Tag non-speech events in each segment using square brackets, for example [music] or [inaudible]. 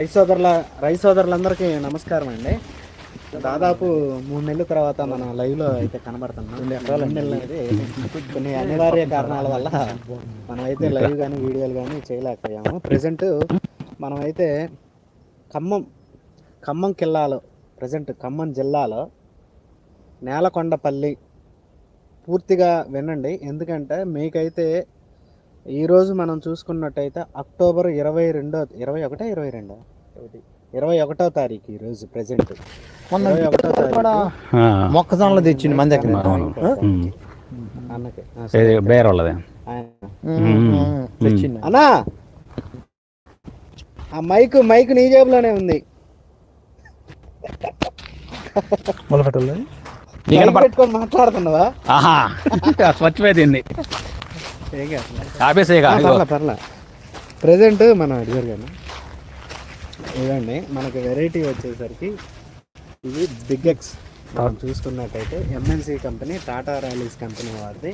రైతు సోదరుల రైతు సోదరులందరికీ నమస్కారం అండి. దాదాపు మూడు నెలల తర్వాత మనం లైవ్లో అయితే కనబడుతున్నాం. రెండు నెలలు అనేది కొన్ని అనివార్య కారణాల వల్ల మనం అయితే లైవ్ కానీ వీడియోలు కానీ చేయలేకపోయాము. ప్రజెంట్ మనం అయితే ఖమ్మం ఖమ్మం కిల్లాలో ప్రజెంట్ ఖమ్మం జిల్లాలో నేలకొండపల్లి పూర్తిగా వినండి. ఎందుకంటే మీకైతే ఈరోజు మనం చూసుకున్నట్టయితే అక్టోబర్ ఇరవై రెండో ఇరవై ఒకటో ఇరవై రెండో? ఇరవై ఒకటో తారీఖు ఈరోజు ప్రజెంట్ ఇరవై ఒకటో తారీఖు. మొక్కజొన్నలు తెచ్చింది మన దగ్గర. అన్నకి. ఆ, సరే. బేర్ వాళ్ళది. ఆయన. తెచ్చింది అన్నా! ఆ మైక్ మైక్ నీ జేబులోనే ఉంది. మైక్ పెట్టుకొని మాట్లాడుతున్నావా? ఆహా. స్వచ్ఛమైంది ఏం కాదు. ఆపేసే ఆ, పర్లే పర్లే. ప్రజెంట్ మనం అడిగారు కానీ ఇదండి మనకి వెరైటీ వచ్చేసరికి ఇది బిగ్ ఎక్స్ మనం చూసుకున్నట్టయితే MNC company Tata Rallis company వారిది.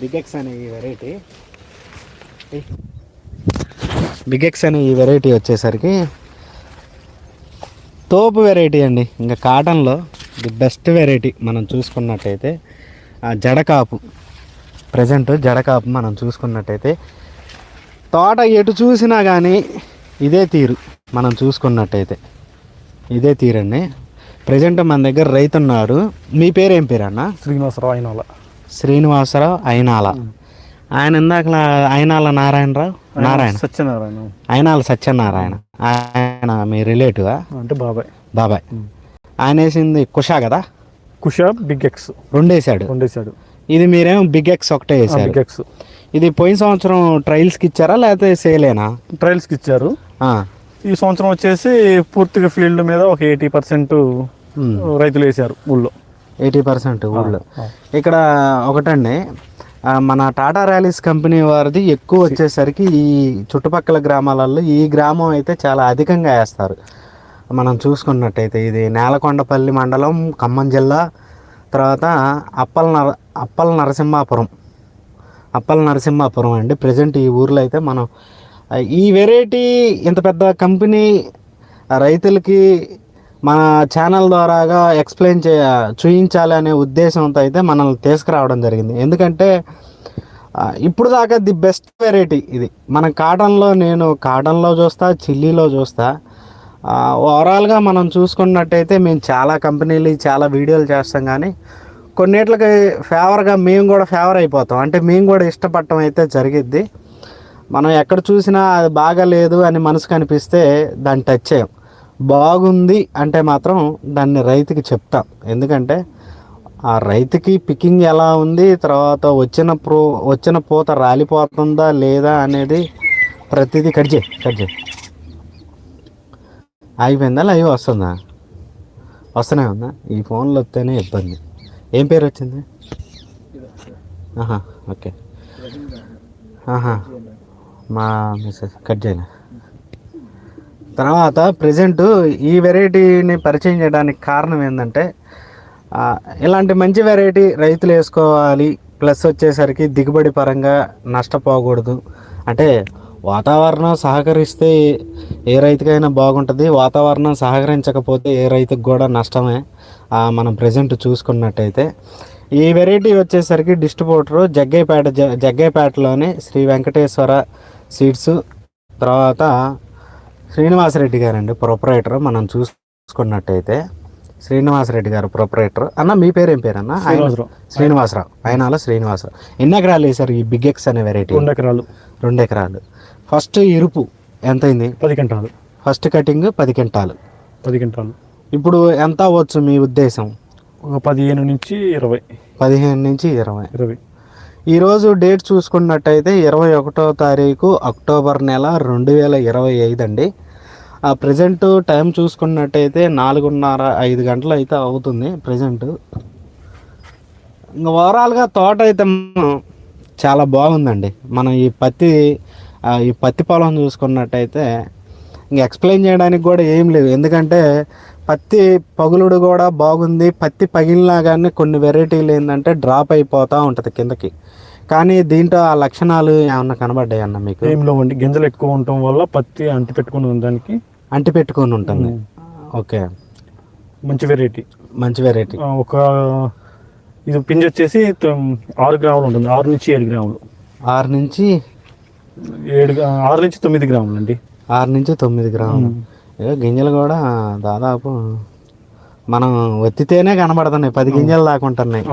బిగ్ ఎక్స్ అనే ఈ వెరైటీ బిగ్ ఎక్స్ అనే ఈ వెరైటీ వచ్చేసరికి తోపు వెరైటీ అండి. ఇంకా కాటన్లో ది బెస్ట్ వెరైటీ మనం చూసుకున్నట్టయితే ఆ జడకాపు. ప్రజెంట్ జడకాపు మనం చూసుకున్నట్టయితే తోట ఎటు చూసినా కానీ ఇదే తీరు. మనం చూసుకున్నట్టయితే. ఇదే తీరండి. ప్రజెంట్ మన దగ్గర రైతు ఉన్నాడు మీ పేరు ఏం పేరు అన్న శ్రీనివాసరావు అయిన వాళ్ళ శ్రీనివాసరావు అయినాల. ఆయన ఇందాక అయినాల నారాయణరావు? నారాయణ. సత్యనారాయణ. అయినాల సత్యనారాయణ. ఆయన మీ రిలేటివా? అంటే బాబాయ్. బాబాయ్. ఆయన వేసింది కుషా కదా? కుషా బిగ్ ఎక్స్. రెండు వేసాడు వండేశాడు ఇది మీరేమో బిగ్ ఎక్స్ ఒకటే వేసారు బిగ్ ఎక్స్. ఇది పోయిన సంవత్సరం ట్రయల్స్కి ఇచ్చారా లేకపోతే సేలేనా? ట్రయల్స్కి ఇచ్చారు. ఈ సంవత్సరం వచ్చేసి పూర్తిగా ఫీల్డ్ మీద ఒక ఎయిటీ పర్సెంట్ ఉమ్. రైతులు వేశారు ఊళ్ళో. ఎయిటీ పర్సెంట్ ఊళ్ళో. ఇక్కడ ఒకటండి మన టాటా ర్యాలీస్ కంపెనీ వారిది ఎక్కువ వచ్చేసరికి ఈ చుట్టుపక్కల గ్రామాలలో ఈ గ్రామం అయితే చాలా అధికంగా వేస్తారు. మనం చూసుకున్నట్టయితే ఇది నేలకొండపల్లి మండలం ఖమ్మం జిల్లా తర్వాత అప్పల నర అప్పల నరసింహాపురం. అప్పల నరసింహాపురం అండి. ప్రజెంట్ ఈ ఊర్లో అయితే మనం ఈ వెరైటీ ఇంత పెద్ద కంపెనీ రైతులకి మన ఛానల్ ద్వారాగా ఎక్స్ప్లెయిన్ చే చూపించాలి అనే ఉద్దేశంతో అయితే మనల్ని తీసుకురావడం జరిగింది. ఎందుకంటే ఇప్పుడు దాకా ది బెస్ట్ వెరైటీ ఇది. మన కాటన్లో నేను కాటన్లో చూస్తా చిల్లీలో చూస్తా. ఓవరాల్గా మనం చూసుకున్నట్టయితే మేము చాలా కంపెనీలు చాలా వీడియోలు చేస్తాం కానీ కొన్నిట్లకి ఫేవర్గా మేము కూడా ఫేవర్ అయిపోతాం. అంటే మేము కూడా ఇష్టపడటం అయితే జరిగిద్ది. మనం ఎక్కడ చూసినా అది బాగాలేదు అని మనసుకు అనిపిస్తే దాన్ని టచ్ చేయం. బాగుంది అంటే మాత్రం దాన్ని రైతుకి చెప్తాం. ఎందుకంటే ఆ రైతుకి పికింగ్ ఎలా ఉంది తర్వాత వచ్చిన ప్రో వచ్చిన పూత రాలిపోతుందా లేదా అనేది ప్రతిదీ కట్ చేయి కట్ చేయి. అయిపోయిందా లైవ్ వస్తుందా? వస్తూనే ఉందా? ఈ ఫోన్లో వస్తేనే ఇబ్బంది. ఏం పేరు వచ్చింది? ఆహా ఓకే. ఆహా. మా మిస్సెస్ కట్ చేయను? తర్వాత ప్రజెంట్ ఈ వెరైటీని పరిచయం చేయడానికి కారణం ఏంటంటే ఇలాంటి మంచి వెరైటీ రైతులు వేసుకోవాలి ప్లస్ వచ్చేసరికి దిగుబడి పరంగా నష్టపోకూడదు. అంటే వాతావరణం సహకరిస్తే ఏ రైతుకైనా బాగుంటుంది వాతావరణం సహకరించకపోతే ఏ రైతుకు కూడా నష్టమే. మనం ప్రజెంట్ చూసుకున్నట్టయితే ఈ వెరైటీ వచ్చేసరికి డిస్ట్రిబ్యూటరు జగ్గైపేట జ జగ్గైపేటలోని శ్రీ వెంకటేశ్వర సీడ్స్ తర్వాత శ్రీనివాసరెడ్డి గారండి ప్రొపరేటర్ మనం చూసుకున్నట్టయితే. శ్రీనివాసరెడ్డి గారు ప్రొపరేటర్. అన్న మీ పేరు ఏం పేరు అన్న ఆయన- శ్రీనివాసరావు. శ్రీనివాసరావు. ఆయనాల శ్రీనివాసరావు. ఎన్ని ఎకరాలు వేసారు ఈ బిగ్ ఎక్స్ అనే వెరైటీ? రెండు ఎకరాలు. రెండు ఎకరాలు. ఫస్ట్ ఇరుపు ఎంత అయింది పది క్వింటాలు. ఫస్ట్ కటింగ్ పది క్వింటాలు. పది క్వింటాలు. ఇప్పుడు ఎంత అవ్వచ్చు మీ ఉద్దేశం? ఒక పదిహేను నుంచి ఇరవై. పదిహేను నుంచి ఇరవై. ఇరవై. ఈరోజు డేట్ చూసుకున్నట్టయితే ఇరవై ఒకటో తారీఖు అక్టోబర్ నెల రెండు వేల ఇరవై ఐదు అండి. ఆ ప్రజెంట్ టైం చూసుకున్నట్టయితే నాలుగున్నర ఐదు గంటలు అయితే అవుతుంది ప్రజెంట్ ఇంకా ఓవరాల్గా తోట అయితే చాలా బాగుందండి. మనం ఈ పత్తి ఈ పత్తి పొలం చూసుకున్నట్టయితే ఇంక ఎక్స్ప్లెయిన్ చేయడానికి కూడా ఏం లేవు ఎందుకంటే పత్తి పగులుడు కూడా బాగుంది. పత్తి పగిలినా కానీ కొన్ని వెరైటీలు ఏంటంటే డ్రాప్ అయిపోతూ ఉంటుంది కిందకి. కానీ దీంట్లో ఆ లక్షణాలు ఏమన్నా కనబడ్డాయి అన్న మీకు? ఏం లేవండి. గింజలు ఎక్కువ ఉండటం వల్ల పత్తి అంటి పెట్టుకుని ఉండడానికి అంటి పెట్టుకొని ఉంటుంది. ఓకే. మంచి వెరైటీ. మంచి వెరైటీ. ఒక ఇది పింజ వచ్చేసి ఆరు గ్రాములు ఉంటుంది. ఆరు నుంచి ఏడు గ్రాములు. ఆరు నుంచి ఏడు ఆరు నుంచి తొమ్మిది గ్రాములు అండి ఆరు నుంచి తొమ్మిది గ్రాములు. ఏదో గింజలు కూడా దాదాపు మనం ఒత్తితేనే కనబడుతున్నాయి. పది గింజలు దాకా ఉంటున్నాయి.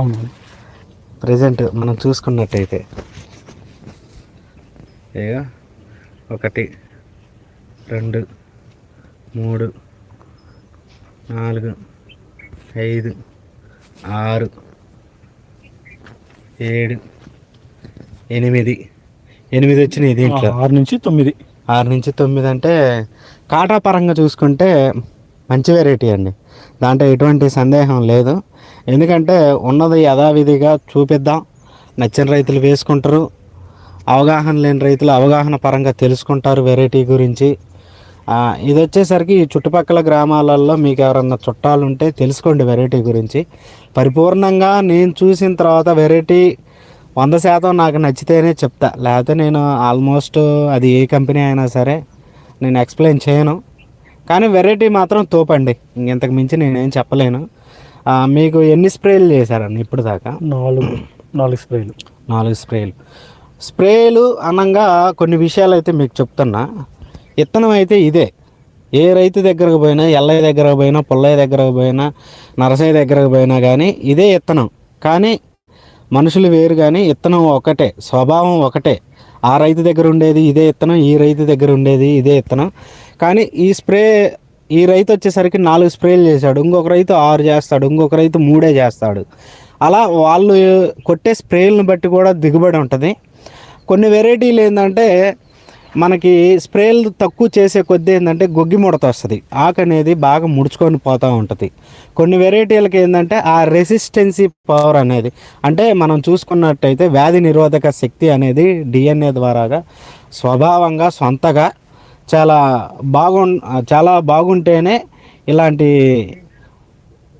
ప్రజెంట్ మనం చూసుకున్నట్టయితే. ఏగా ఒకటి రెండు మూడు నాలుగు ఐదు ఆరు ఏడు ఎనిమిది. ఎనిమిది వచ్చినాయి దీంట్లో. ఆరు నుంచి తొమ్మిది. ఆరు నుంచి తొమ్మిది అంటే కాటా పరంగా చూసుకుంటే మంచి వెరైటీ అండి. దాంట్లో ఎటువంటి సందేహం లేదు. ఎందుకంటే ఉన్నది యథావిధిగా చూపిద్దాం. నచ్చిన రైతులు వేసుకుంటారు. అవగాహన లేని రైతులు అవగాహన పరంగా తెలుసుకుంటారు వెరైటీ గురించి. ఇది వచ్చేసరికి చుట్టుపక్కల గ్రామాలలో మీకు ఎవరన్నా చుట్టాలు ఉంటే తెలుసుకోండి వెరైటీ గురించి. పరిపూర్ణంగా నేను చూసిన తర్వాత వెరైటీ వంద శాతం నాకు నచ్చితేనే చెప్తా. లేకపోతే నేను ఆల్మోస్ట్ అది ఏ కంపెనీ అయినా సరే నేను ఎక్స్ప్లెయిన్ చేయను. కానీ వెరైటీ మాత్రం తోపండి. ఇంతకు మించి నేనేం చెప్పలేను. మీకు ఎన్ని స్ప్రేలు చేశారండి ఇప్పుడు దాకా? నాలుగు. నాలుగు స్ప్రేలు. నాలుగు స్ప్రేలు. స్ప్రేలు అనగా కొన్ని విషయాలు అయితే మీకు చెప్తున్నా. ఇత్తనం అయితే ఇదే. ఏ రైతు దగ్గరకు పోయినా ఎల్లయ్య దగ్గరకు పోయినా పుల్లయ్య దగ్గరకు పోయినా నరసయ్య దగ్గరకు పోయినా కానీ ఇదే ఇత్తనం. కానీ మనుషులు వేరు కానీ ఇత్తనం ఒకటే స్వభావం ఒకటే. ఆ రైతు దగ్గర ఉండేది ఇదే ఇత్తనం ఈ రైతు దగ్గర ఉండేది ఇదే ఇత్తనం. కానీ ఈ స్ప్రే ఈ రైతు వచ్చేసరికి నాలుగు స్ప్రేలు చేశాడు. ఇంకొక రైతు ఆరు చేస్తాడు ఇంకొక రైతు మూడే చేస్తాడు. అలా వాళ్ళు కొట్టే స్ప్రేలను బట్టి కూడా దిగుబడి ఉంటుంది. కొన్ని వెరైటీలు ఏంటంటే మనకి స్ప్రేలు తక్కువ చేసే కొద్దీ ఏంటంటే గొగ్గి ముడత వస్తుంది. ఆకు అనేది బాగా ముడుచుకొని పోతూ ఉంటుంది. కొన్ని వెరైటీలకి ఏంటంటే ఆ రెసిస్టెన్సీ పవర్ అనేది అంటే మనం చూసుకున్నట్టయితే వ్యాధి నిరోధక శక్తి అనేది డిఎన్ఏ ద్వారాగా స్వభావంగా సొంతగా చాలా బాగు చాలా బాగుంటేనే ఇలాంటి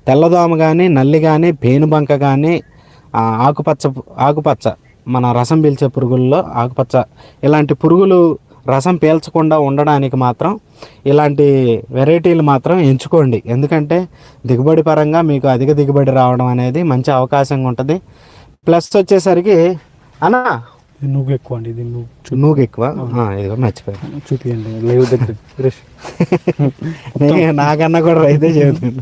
తెల్లదోమ కానీ నల్లి కానీ పేనుబంక కానీ ఆకుపచ్చ ఆకుపచ్చ మన రసం పీల్చే పురుగుల్లో ఆకుపచ్చ ఇలాంటి పురుగులు రసం పీల్చకుండా ఉండడానికి మాత్రం ఇలాంటి వెరైటీలు మాత్రం ఎంచుకోండి. ఎందుకంటే దిగుబడి పరంగా మీకు అధిక దిగుబడి రావడం అనేది మంచి అవకాశంగా ఉంటుంది. ప్లస్ వచ్చేసరికి అన్నా నువ్వు ఎక్కువ అండి ఇది నువ్వు ఎక్కువ? ఇదిగో మర్చిపోయాను. చూపియండి లైవ్ దగ్గర. [laughs] నాకన్నా కూడా రైతే చెబుతుంది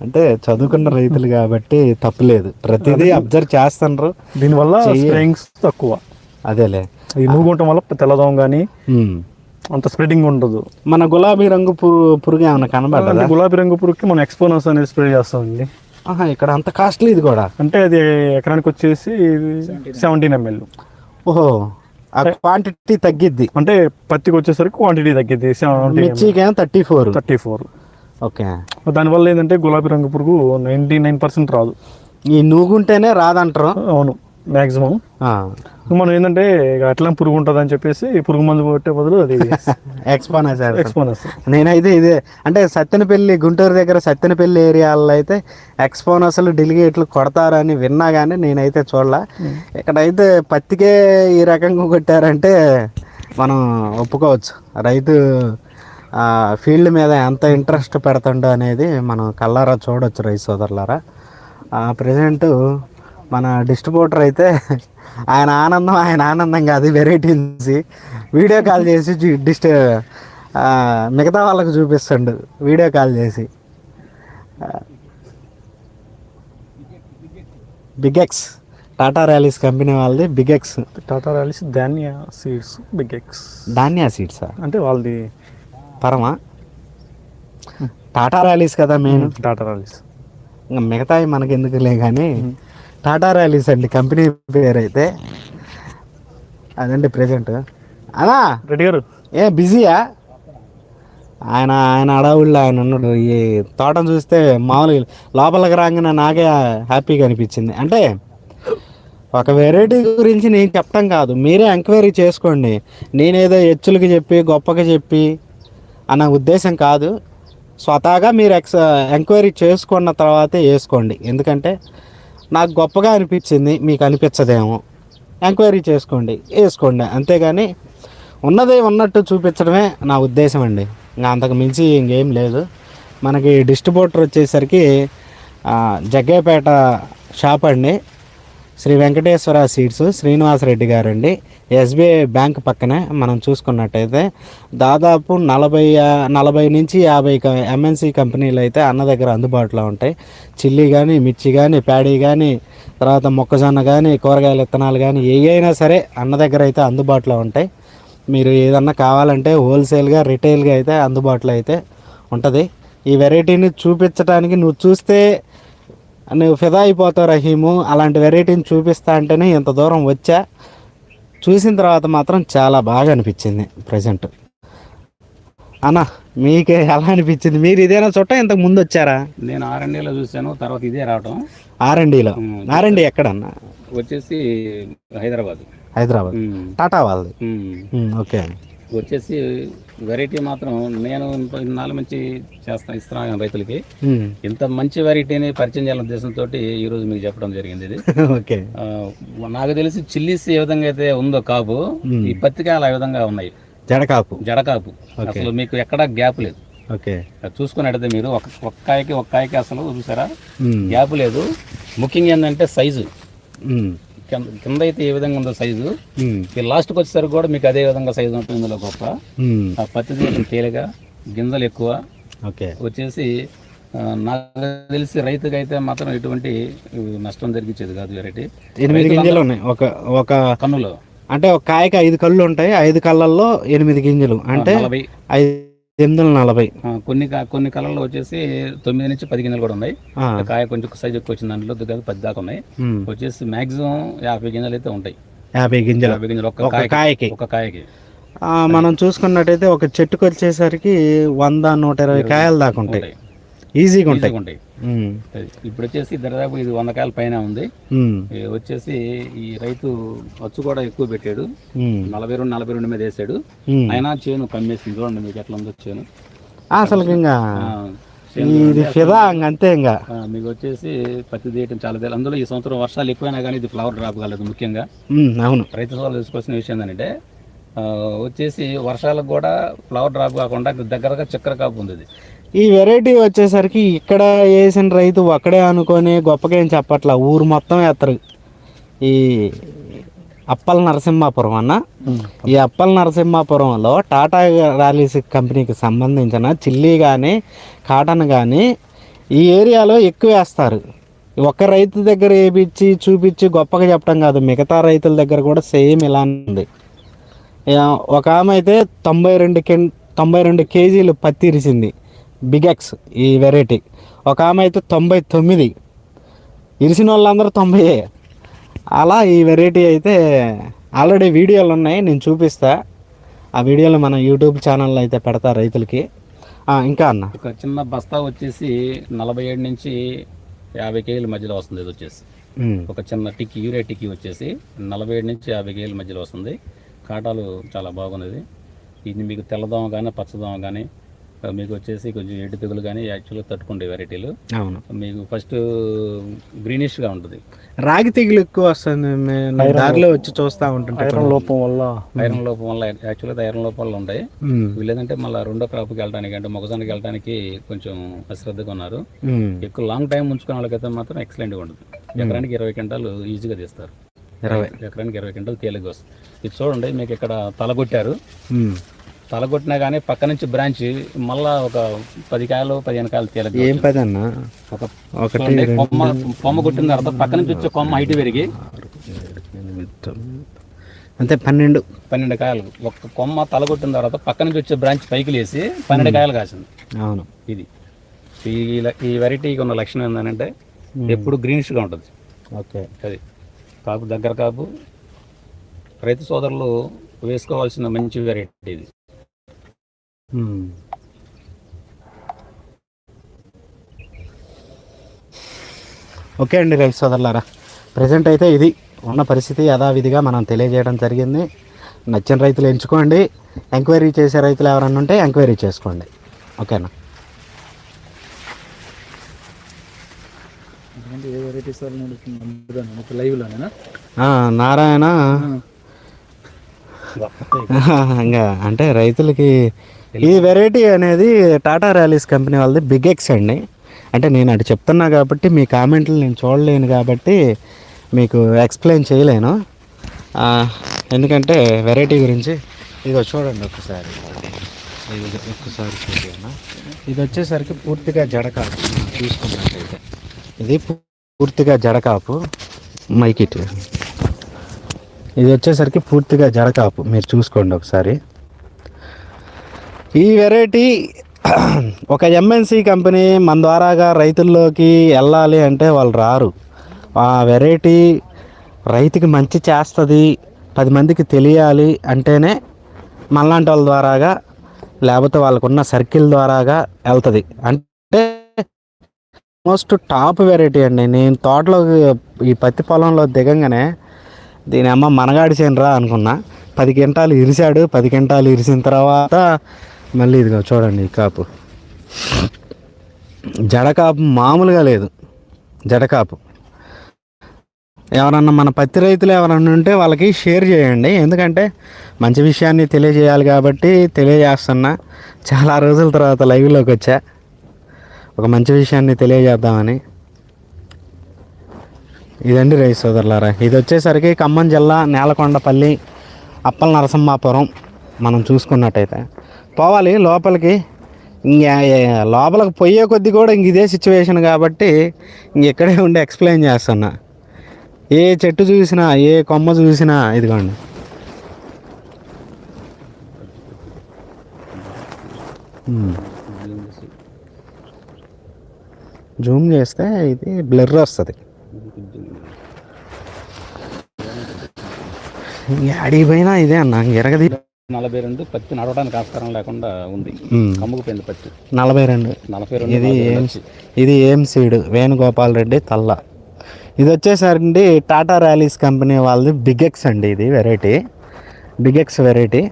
అంటే చదువుకున్న రైతులు కాబట్టి తప్పులేదు. ప్రతిదీ అబ్జర్వ్ చేస్తున్నారు దీనివల్ల. స్ప్రేయింగ్స్ తక్కువ. అదేలే. ఇది నువ్వు ఉండటం వల్ల తెల్లదోమ కానీ. అంత స్ప్రెడింగ్ ఉండదు. మన గులాబీ రంగు పురుగు పురుగు ఏమైనా కనబడ్డదా అలాంటి గులాబీ రంగు పురుగుకి మనం ఎక్స్పోనస్ అనేది స్ప్రే చేస్తామండి. ఇక్కడ అంత కాస్ట్లీ ఇది కూడా? అంటే అది ఎకరానికి వచ్చేసి సెవెంటీన్ ఎంఎల్ ఓహో ఆ క్వాంటిటీ తగ్గిద్ది. అంటే పత్తికి వచ్చేసరికి క్వాంటిటీ తగ్గింది seventy మిర్చికేమో thirty four thirty four okay దానివల్ల ఏంటంటే గులాబీ రంగు పురుగు నైంటీ నైన్ పర్సెంట్ రాదు. ఈ నూగుంటేనే రాదంటారు? అవును. మ్యాక్సిమం. మనం ఏంటంటే అట్లా పురుగు ఉంటుంది అని చెప్పేసి పురుగు మందు కొట్టే బదులు అది [laughs] ఎక్స్పోనర్ ఎక్స్పోనస్ నేనైతే ఇదే అంటే సత్తెనపల్లి గుంటూరు దగ్గర సత్తెనపల్లి ఏరియాలో అయితే ఎక్స్పోనస్లు డెలిగేట్లు కొడతారని విన్నా కానీ నేనైతే చూడలే. ఇక్కడైతే పత్తికే ఈ రకంగా కొట్టారంటే మనం ఒప్పుకోవచ్చు. రైతు ఫీల్డ్ మీద ఎంత ఇంట్రెస్ట్ పెడతాడో అనేది మనం కల్లారా చూడొచ్చు రైతు సోదరులారా. ప్రజెంట్ మన డిస్ట్రిబ్యూటర్ అయితే ఆయన ఆనందం ఆయన ఆనందం కాదు వెరైటీస్. వీడియో కాల్ చేసి డిస్ట్ మిగతా వాళ్ళకు చూపిస్తుండు. వీడియో కాల్ చేసి. Big X. Tata Rallis company వాళ్ళది big X. Tata Rallis Dhanya seeds big X. ధాన్యా సీడ్సా అంటే వాళ్ళది పరమా? టాటా ర్యాలీస్ కదా మెయిన్ టాటా ర్యాలీస్. ఇంకా మిగతావి మనకి ఎందుకులే కానీ టాటా ర్యాలీస్ అండి కంపెనీ పేరు అయితే. అదండి ప్రెజెంట్ అలా రెడ్డి గారు. ఏ బిజీయా? ఆయన ఆయన అడవుల్లో ఆయన ఉన్నాడు. ఈ తోటను చూస్తే మామూలుగా లోపలికి రాగానే నాకే హ్యాపీగా అనిపించింది. అంటే ఒక వెరైటీ గురించి నేను చెప్తాం కాదు. మీరే ఎంక్వైరీ చేసుకోండి. నేనేదో హెచ్చులకి చెప్పి గొప్పగా చెప్పి అన్న ఉద్దేశం కాదు. స్వతహాగా మీరు ఎక్స్ ఎంక్వైరీ చేసుకున్న తర్వాతే వేసుకోండి. ఎందుకంటే నాకు గొప్పగా అనిపించింది మీకు అనిపించదేమో. ఎంక్వైరీ చేసుకోండి వేసుకోండి. అంతేగాని ఉన్నదే ఉన్నట్టు చూపించడమే నా ఉద్దేశం అండి. ఇంకా అంతకు మించి ఇంకేం లేదు. మనకి డిస్ట్రిబ్యూటర్ వచ్చేసరికి జగ్గేపేట షాప్ అండి. శ్రీ వెంకటేశ్వర సీడ్స్ శ్రీనివాసరెడ్డి గారండి. ఎస్బీఐ బ్యాంక్ పక్కనే మనం చూసుకున్నట్టయితే దాదాపు నలభై నలభై నుంచి యాభై ఎంఎన్సి కంపెనీలు అయితే అన్న దగ్గర అందుబాటులో ఉంటాయి. చిల్లీ కానీ మిర్చి కానీ ప్యాడీ కానీ తర్వాత మొక్కజొన్న కానీ కూరగాయల విత్తనాలు కానీ ఏ అయినా సరే అన్న దగ్గర అయితే అందుబాటులో ఉంటాయి. మీరు ఏదన్నా కావాలంటే హోల్సేల్గా రిటైల్గా అయితే అందుబాటులో అయితే ఉంటుంది. ఈ వెరైటీని చూపించడానికి నువ్వు చూస్తే నువ్వు ఫిదా అయిపోతావు రహీము అలాంటి వెరైటీని చూపిస్తా అంటేనే ఇంత దూరం వచ్చా? చూసిన తర్వాత మాత్రం చాలా బాగా అనిపించింది ప్రజెంట్. అన్న మీకే ఎలా అనిపించింది? మీరు ఇదేనా చుట్ట ఇంతకు ముందు వచ్చారా? నేను ఆర్ఎండ్ఏలో చూశాను తర్వాత ఇదే రావటం. ఆర్ఎండిలో ఆర్ఎండి ఎక్కడన్నా? వచ్చేసి హైదరాబాద్. హైదరాబాద్. టాటా వాళ్ళది? ఓకే. వచ్చేసి వెరైటీ మాత్రం నేను ఇన్నాళ్ళ నుంచి చేస్తాను ఇస్తున్నాను రైతులకి. ఇంత మంచి వెరైటీని పరిచయం చేయాలనే ఉద్దేశంతో ఈ రోజు మీకు చెప్పడం జరిగింది ఇది. [laughs] ఓకే. నాకు తెలిసి చిల్లీస్ ఏ విధంగా అయితే ఉందో కాపు ఈ పత్తికాయలు ఆ విధంగా ఉన్నాయి? జడకాపు. జడకాపు. అసలు మీకు ఎక్కడా గ్యాప్ లేదు. ఓకే. చూసుకున్నట్టయితే మీరు ఒక ఒక్క కాయకి ఒక్క కాయకి అసలు చూసారా? గ్యాప్ లేదు. ముఖ్యంగా ఏంటంటే సైజు. కింద- అయితే ఏ విధంగా ఉందో సైజు. ఈ లాస్ట్కి వచ్చేసరికి కూడా మీకు అదే విధంగా సైజు ఉంటుంది ఇందులో గొప్ప. ఆ పత్తి తీయడం తేలిగా గింజలు ఎక్కువ. ఓకే. వచ్చేసి నాకు తెలిసి రైతుకి అయితే మాత్రం ఎటువంటి నష్టం జరిగించేది కాదు వెరైటీ. ఎనిమిది గింజలు ఉన్నాయి. ఒక ఒక కన్నులో. అంటే ఒక కాయకి ఐదు కళ్ళు ఉంటాయి. ఐదు కళ్ళల్లో ఎనిమిది గింజలు. అంటే ఐదు ఎనిమిది నలభై. ఆ, కొన్ని కొన్ని కలర్లో వచ్చేసి తొమ్మిది నుంచి పది గింజలు కూడా ఉన్నాయి. కాయ కొంచెం సైజు ఎక్కువ వచ్చిన దాంట్లో దగ్గర పది దాకా ఉన్నాయి. వచ్చేసి మాక్సిమం యాభై గింజలు అయితే ఉంటాయి. యాభై గింజలు. యాభై గింజలు ఒక కాయకి. ఒక కాయకి. ఆ, మనం చూసుకున్నట్టయితే ఒక చెట్టుకు వచ్చేసరికి వంద నూట ఇరవై కాయలు దాకా ఉంటాయి. ఈజీగా ఉంటాయి. ఉంటాయి. ఇప్పుడు వచ్చేసి దాదాపు ఇది వంద కాయల పైన ఉంది. వచ్చేసి ఈ రైతు ఖర్చు కూడా ఎక్కువ పెట్టాడు. నలభై రెండు నలభై రెండు మీద వేసాడు. అయినా చేను కమ్మేసింది. చూడండి మీకు ఎట్లా ఉందో చేను. అసలు ఇది ఫిదా అంతే ఇంకా. మీకు వచ్చేసి పత్తి తీయటం చాలా తెలియదు అందులో ఈ సంవత్సరం వర్షాలు ఎక్కువైనా కానీ ఇది ఫ్లవర్ డ్రాప్ కాలేదు ముఖ్యంగా. అవును. రైతు సోదరులు తెలుసుకోవాల్సిన విషయం ఏంటంటే వచ్చేసి వర్షాలకు కూడా ఫ్లవర్ డ్రాప్ కాకుండా దగ్గరగా చక్కెర కాపు ఉంది. ఈ వెరైటీ వచ్చేసరికి ఇక్కడ వేసిన రైతు ఒక్కడే అనుకొని గొప్పగా ఏం చెప్పట్లా. ఊరు మొత్తం వేస్తారు ఈ అప్పల నరసింహాపురం అన్న. ఈ అప్పల నరసింహాపురంలో టాటా ర్యాలీస్ కంపెనీకి సంబంధించిన చిల్లీ కానీ కాటన్ కానీ ఈ ఏరియాలో ఎక్కువ వేస్తారు. ఒక్క రైతు దగ్గర వేపించి చూపించి గొప్పగా చెప్పడం కాదు. మిగతా రైతుల దగ్గర కూడా సేమ్ ఇలానే ఉంది. ఒక ఆమె అయితే తొంభై రెండు కెన్ తొంభై రెండు కేజీలు పత్తి ఇరిసింది. బిగెక్స్ ఈ వెరైటీ ఒక ఆమె అయితే తొంభై తొమ్మిది. ఇరిసిన వాళ్ళందరూ తొంభై అలా ఈ వెరైటీ అయితే ఆల్రెడీ వీడియోలు ఉన్నాయి నేను చూపిస్తా. ఆ వీడియోలు మన యూట్యూబ్ ఛానల్లో అయితే పెడతా రైతులకి. ఇంకా అన్న. ఒక చిన్న బస్తా వచ్చేసి నలభై ఏడు నుంచి యాభై కేజీల మధ్యలో వస్తుంది ఇది వచ్చేసి. ఒక చిన్న టిక్కీ యూరియా టిక్కీ వచ్చేసి నలభై ఏడు నుంచి యాభై కేజీల మధ్యలో వస్తుంది. కాటాలు చాలా బాగున్నది ఇది. మీకు తెల్లదోమ కానీ పచ్చదోమ కానీ మీకు వచ్చేసి కొంచెం ఎడ్డు తెగులు కానీ యాక్చువల్గా తట్టుకుండే వెరైటీలు. అవును. మీకు ఫస్ట్ గ్రీనిష్గా ఉంటుంది. రాగి తెగులు ఎక్కువ వస్తుంది. దారిలో వచ్చి చూస్తూ ఉంటుంటే ఐరన్ లోపం వల్ల. ఐరన్ లోపం వల్ల యాక్చువల్గా ఐరన్ లోపాలు ఉంటాయి. లేదంటే మళ్ళీ రెండో క్రాప్కి వెళ్ళడానికి అంటే మొగజానికి వెళ్ళడానికి కొంచెం అశ్రద్ధగా ఉన్నారు. ఎక్కువ లాంగ్ టైం ఉంచుకునే వాళ్ళకైతే మాత్రం ఎక్సలెంట్గా ఉంటుంది. ఎకరానికి ఇరవై క్వింటాలు ఈజీగా తీస్తారు. ఇరవై. ఎకరానికి ఇరవై క్వింటాలు తేలిగ్గా వస్తుంది. ఇది చూడండి మీకు ఇక్కడ తలగొట్టారు. తలగొట్టినా కానీ పక్క నుంచి బ్రాంచ్ మళ్ళా ఒక పది కాయలు పదిహేను కాయలు తేలిగ్గా ఏం పది అన్న? ఒక ఒకటి చూడండి, కొమ్మ కొమ్మ కొట్టిన తర్వాత పక్క నుంచి వచ్చే కొమ్మ హైట్ పెరిగి. అంతే పన్నెండు. పన్నెండు కాయలు. ఒక కొమ్మ తలగొట్టిన తర్వాత పక్క నుంచి వచ్చే బ్రాంచ్ పైకి లేసి పన్నెండు కాయలు కాసింది. అవును. ఇది. ఈ ఈ వెరైటీకి ఉన్న లక్షణం ఏంటంటే ఎప్పుడు గ్రీనిష్గా ఉంటుంది. ఓకే. అది. కాపు దగ్గర కాపు. రైతు సోదరులు వేసుకోవాల్సిన మంచి వెరైటీ ఇది. ఓకే అండి రైతు సోదరులారా. ప్రజెంట్ అయితే ఇది ఉన్న పరిస్థితి యథావిధిగా మనం తెలియజేయడం జరిగింది. నచ్చిన రైతులు ఎంచుకోండి. ఎంక్వైరీ చేసే రైతులు ఎవరన్నా ఉంటే ఎంక్వైరీ చేసుకోండి. ఓకేనా? నారాయణ. [laughs] ఇంకా అంటే రైతులకి ఈ వెరైటీ అనేది టాటా ర్యాలీస్ కంపెనీ వాళ్ళది బిగ్ ఎక్స్ అండి. అంటే నేను అటు చెప్తున్నా కాబట్టి మీ కామెంట్లు నేను చూడలేను కాబట్టి మీకు ఎక్స్ప్లెయిన్ చేయలేను. ఎందుకంటే వెరైటీ గురించి ఇదిగో చూడండి ఒకసారి. ఇది ఒక్కసారి ఇది వచ్చేసరికి పూర్తిగా జడకాపు మనం చూసుకున్నట్టయితే. ఇది పూర్తిగా జడకాపు. మైకిట్ ఇది వచ్చేసరికి పూర్తిగా జడకాపు. మీరు చూసుకోండి ఒకసారి. ఈ వెరైటీ ఒక ఎంఎన్సి కంపెనీ మన ద్వారాగా రైతుల్లోకి వెళ్ళాలి అంటే వాళ్ళు రారు. ఆ వెరైటీ రైతుకి మంచి చేస్తుంది పది మందికి తెలియాలి అంటేనే మనలాంటి వాళ్ళ ద్వారాగా లేకపోతే వాళ్ళకున్న సర్కిల్ ద్వారాగా వెళ్తుంది. అంటే మోస్ట్ టాప్ వెరైటీ అండి. నేను తోటలో ఈ పత్తి పొలంలో దిగంగానే దీని అమ్మ మనగాడి చేయనురా అనుకున్నా. పది కింటాలు ఇరిశాడు పది కింటాలు ఇరిసిన తర్వాత మళ్ళీ ఇదిగో చూడండి కాపు. జడకాపు మామూలుగా లేదు. జడకాపు. ఎవరన్నా మన పత్తి రైతులు ఎవరన్నా ఉంటే వాళ్ళకి షేర్ చేయండి. ఎందుకంటే మంచి విషయాన్ని తెలియజేయాలి కాబట్టి తెలియజేస్తున్నా. చాలా రోజుల తర్వాత లైవ్లోకి వచ్చా. ఒక మంచి విషయాన్ని తెలియజేద్దామని. ఇదండి రైతు సోదరులారా. ఇది వచ్చేసరికి ఖమ్మం జిల్లా నేలకొండపల్లి అప్పల నరసింహాపురం మనం చూసుకున్నట్టయితే. పోవాలి లోపలికి. లోపలికి పోయే కొద్ది కూడా ఇంక ఇదే సిచ్యువేషన్ కాబట్టి ఇంకెక్కడే ఉండి ఎక్స్ప్లెయిన్ చేస్తున్నా. ఏ చెట్టు చూసినా ఏ కొమ్మ చూసినా ఇదిగోండి. జూమ్ చేస్తే ఇది బ్లర్ వస్తుంది. అడిగిపోయినా ఇదే అన్న ఎరగది నలభై రెండు పత్తి నడవడానికి ఆస్కారం లేకుండా ఉంది. కమ్ముకుపోయింది పత్తి. నలభై రెండు. నలభై రెండు ఇది ఏం. ఇది ఏం సీడ్? వేణుగోపాల్ రెడ్డి తల్ల. ఇది వచ్చేసరికి టాటా ర్యాలీస్ కంపెనీ వాళ్ళది బిగ్ ఎక్స్ అండి ఇది variety. Big X variety.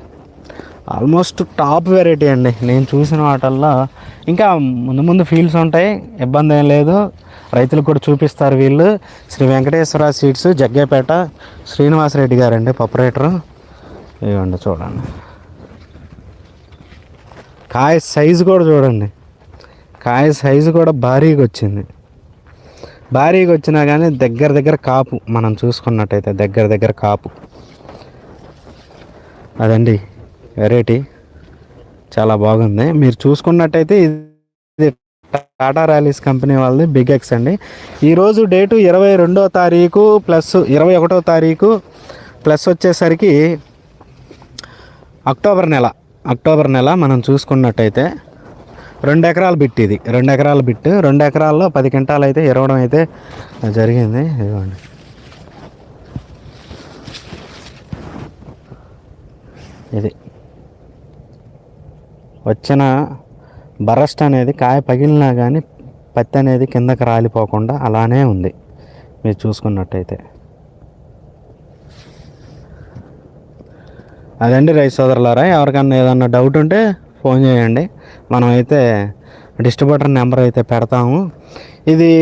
Almost top variety అండి. నేను చూసిన వాటల్లో ఇంకా ముందు ముందు ఫీల్డ్స్ ఉంటాయి ఇబ్బంది ఏం లేదు. రైతులకు కూడా చూపిస్తారు వీళ్ళు. శ్రీ వెంకటేశ్వర సీడ్స్ జగ్గేపేట శ్రీనివాసరెడ్డి గారండి ఆపరేటరు ఇవ్వండి చూడండి. కాయ సైజు కూడా చూడండి. కాయ సైజు కూడా భారీగా వచ్చింది. భారీగా వచ్చినా కానీ దగ్గర దగ్గర కాపు మనం చూసుకున్నట్టయితే దగ్గర దగ్గర కాపు. అదండి వెరైటీ. చాలా బాగుంది. మీరు చూసుకున్నట్టయితే ఇది టాటా ర్యాలీస్ కంపెనీ వాళ్ళది బిగ్ ఎక్స్ అండి. ఈరోజు డేటు ఇరవై రెండో తారీఖు ప్లస్ ఇరవై ఒకటో తారీఖు. ప్లస్ వచ్చేసరికి అక్టోబర్ నెల. అక్టోబర్ నెల మనం చూసుకున్నట్టయితే రెండు ఎకరాల బిట్ ఇది. రెండు ఎకరాల బిట్. రెండు ఎకరాల్లో పది క్వింటాలు అయితే ఇరవడం అయితే జరిగింది. ఇదిగోండి. ఇది. వచ్చిన బరస్ట్ అనేది కాయ పగిలినా కానీ పత్తి అనేది కిందకి రాలిపోకుండా అలానే ఉంది. మీరు చూసుకున్నట్టయితే. అదండి రైస్ సోదరులారా ఎవరికన్నా ఏదన్నా డౌట్ ఉంటే ఫోన్ చేయండి. మనమైతే డిస్ట్రిబ్యూటర్ నెంబర్ అయితే పెడతాము. ఇది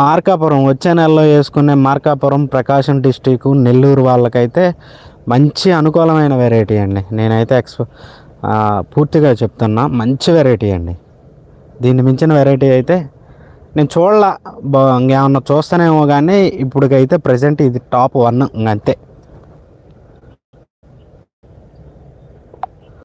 మార్కాపురం వచ్చే నెలలో వేసుకునే మార్కాపురం ప్రకాశం డిస్టిక్ నెల్లూరు వాళ్ళకైతే మంచి అనుకూలమైన వెరైటీ అండి. నేనైతే ఎక్స్ పూర్తిగా చెప్తున్నా మంచి వెరైటీ అండి. దీన్ని మించిన వెరైటీ అయితే నేను చూడాల. ఇంకేమన్నా చూస్తానేమో కానీ ఇప్పటికైతే ప్రజెంట్ ఇది టాప్ వన్ అంతే